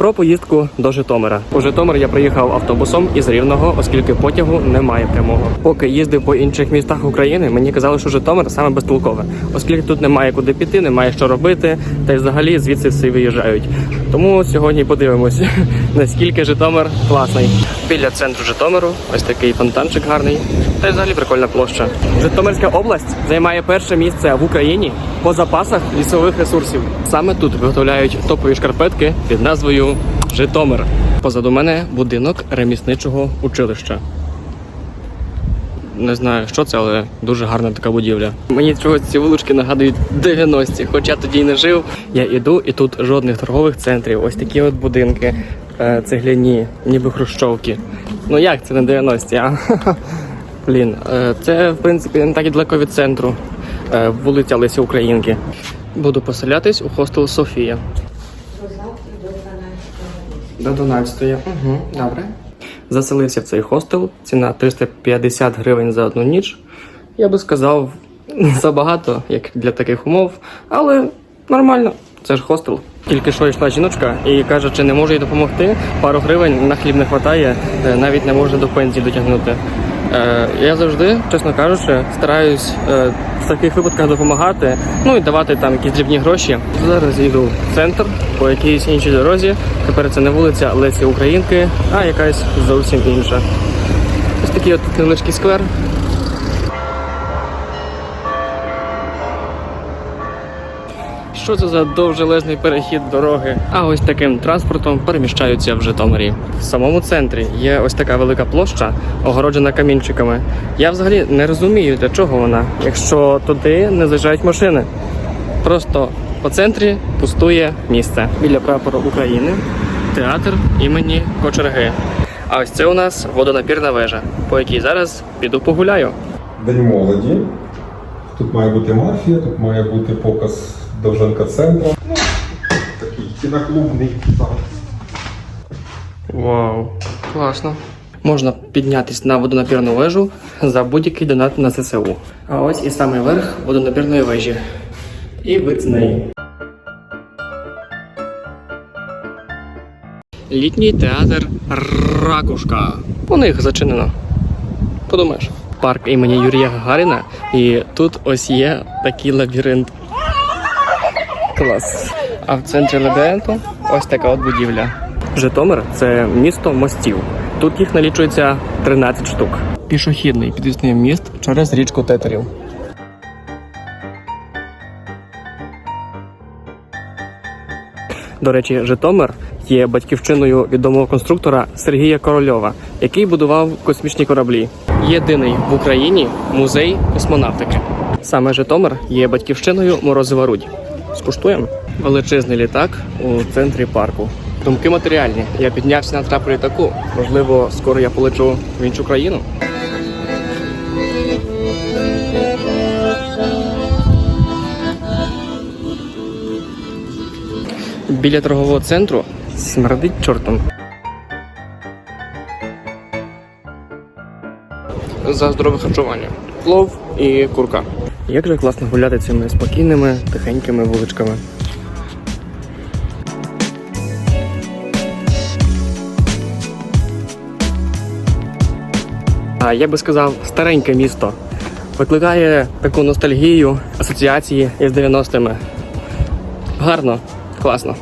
Про поїздку до Житомира. У Житомир я приїхав автобусом із Рівного, оскільки потягу немає прямого. Поки їздив по інших містах України, мені казали, що Житомир саме безтолкове, оскільки тут немає куди піти, немає що робити, та й взагалі звідси всі виїжджають. Тому сьогодні подивимось, наскільки Житомир класний. Біля центру Житомиру ось такий фонтанчик гарний, та й взагалі прикольна площа. Житомирська область займає перше місце в Україні по запасах лісових ресурсів. Саме тут виготовляють топові шкарпетки під назвою Житомир. Позаду мене будинок ремісничого училища. Не знаю, що це, але дуже гарна така будівля. Мені чогось ці вулички нагадують 90-ті, хоча тоді й не жив. Я іду, і тут жодних торгових центрів. Ось такі от будинки е, цегляні, ніби хрущовки. Ну як це не 90-ті, а? Блін, е, це в принципі не так і далеко від центру. Е, вулиця Лесі Українки. Буду поселятись у хостел Софія. До 12. Угу, добре. Заселився в цей хостел. Ціна 350 гривень за одну ніч. Я би сказав, забагато, як для таких умов, але нормально. Це ж хостел. Тільки що йшла жіночка і каже, чи не може їй допомогти. Пару гривень на хліб не вистачає, е, навіть не можна до пенсії дотягнути. Е, я завжди, чесно кажучи, стараюсь е, в таких випадках допомагати, ну і давати там якісь дрібні гроші. Зараз їду в центр по якійсь іншій дорозі. Тепер це не вулиця Лесі Українки, а якась зовсім інша. Ось такий от невеличкий сквер. Що це за довжелезний перехід дороги? А ось таким транспортом переміщаються в Житомирі. В самому центрі є ось така велика площа, огороджена камінчиками. Я взагалі не розумію, для чого вона, якщо туди не заїжджають машини. Просто по центрі пустує місце біля прапору України, театр імені Кочерги. А ось це у нас водонапірна вежа, по якій зараз піду погуляю. День молоді. Тут має бути мафія, тут має бути показ Довженка центру. Ну, такий кіноклубний зал. Вау, класно. Можна піднятись на водонапірну вежу за будь-який донат на ЗСУ. А ось і самий верх водонапірної вежі. І вид з неї. Літній театр Ракушка. У них зачинено. Подумаєш. Парк імені Юрія Гагаріна, і тут ось є такий лабіринт. Клас. А в центрі лабіринту ось така от будівля. Житомир це місто мостів. Тут їх налічується 13 штук. Пішохідний підвісний міст через річку Тетерів. До речі, Житомир є батьківщиною відомого конструктора Сергія Корольова, який будував космічні кораблі. Єдиний в Україні музей космонавтики. Саме Житомир є батьківщиною Морозова Рудь. Скуштуємо величезний літак у центрі парку. Думки матеріальні. Я піднявся на трап літаку. Можливо, скоро я полечу в іншу країну. Біля торгового центру смердить чортом. За здорове харчування. Плов і курка. Як же класно гуляти цими спокійними, тихенькими вуличками. А я би сказав, стареньке місто. Викликає таку ностальгію, асоціації із 90-ми. Гарно, класно.